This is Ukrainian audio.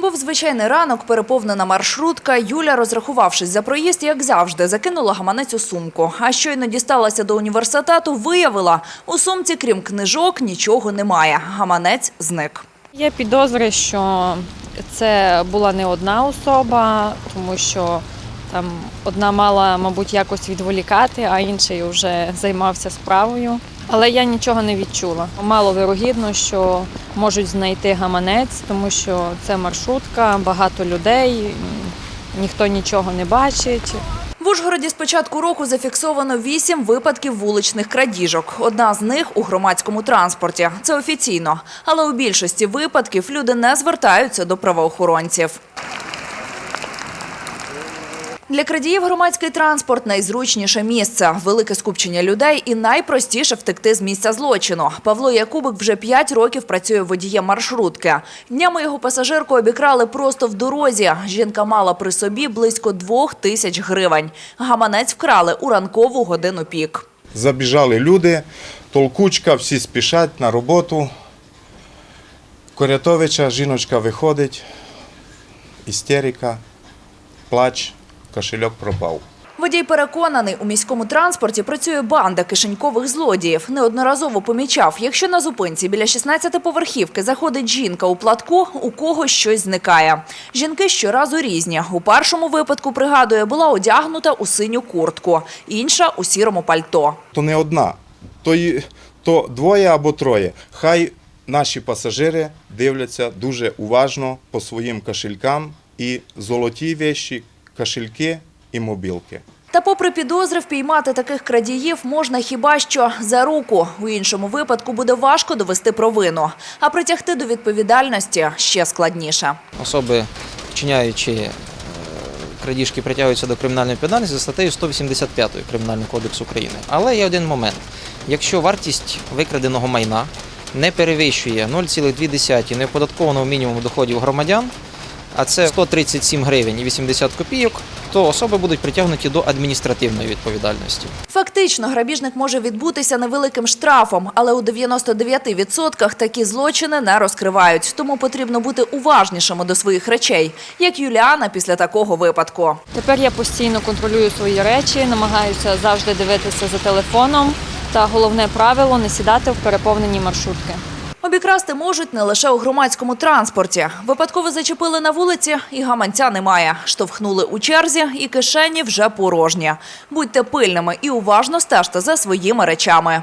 Був звичайний ранок, переповнена маршрутка. Юля, розрахувавшись за проїзд, як завжди, закинула гаманець у сумку. А щойно дісталася до університету, виявила, у сумці, крім книжок, нічого немає. Гаманець зник. Є підозри, що це була не одна особа, тому що там одна мала, мабуть, якось відволікати, а інший вже займався справою. Але я нічого не відчула. Мало вирогідно, що можуть знайти гаманець, тому що це маршрутка, багато людей, ніхто нічого не бачить. В Ужгороді з початку року зафіксовано вісім випадків вуличних крадіжок. Одна з них у громадському транспорті. Це офіційно. Але у більшості випадків люди не звертаються до правоохоронців. Для крадіїв громадський транспорт найзручніше місце, велике скупчення людей і найпростіше втекти з місця злочину. Павло Якубик вже п'ять років працює водієм маршрутки. Днями його пасажирку обікрали просто в дорозі. Жінка мала при собі близько двох тисяч гривень. Гаманець вкрали у ранкову годину пік. Забіжали люди, толкучка, всі спішать на роботу. Корятовича жіночка виходить, істерика, плач, кошельок пропав. Водій переконаний, у міському транспорті працює банда кишенькових злодіїв. Неодноразово помічав, якщо на зупинці біля 16-поверхівки заходить жінка у платку, у когось щось зникає. Жінки щоразу різні. У першому випадку, пригадує, була одягнута у синю куртку, інша – у сірому пальто. То не одна, то, й- то двоє або троє. Хай наші пасажири дивляться дуже уважно по своїм кошелькам і золоті вещі, кошельки і мобілки. Та попри підозри, впіймати таких крадіїв можна хіба що за руку. У іншому випадку буде важко довести провину. А притягти до відповідальності ще складніше. особи, вчиняючи е, крадіжки, притягуються до кримінальної відповідальності за статтею 185 Кримінального кодексу України. Але є один момент: якщо вартість викраденого майна не перевищує 0,2 неоподаткованого мінімуму доходів громадян, а це 137 гривень і 80 копійок, то особи будуть притягнуті до адміністративної відповідальності. Фактично, грабіжник може відбутися невеликим штрафом, але у 99% такі злочини не розкривають. Тому потрібно бути уважнішими до своїх речей, як Юліана після такого випадку. Тепер я постійно контролюю свої речі, намагаюся завжди дивитися за телефоном. Та головне правило не сідати в переповнені маршрутки. Обікрасти можуть не лише у громадському транспорті. Випадково зачепили на вулиці, і гаманця немає. Штовхнули у черзі, і кишені вже порожні. Будьте пильними і уважно стежте за своїми речами.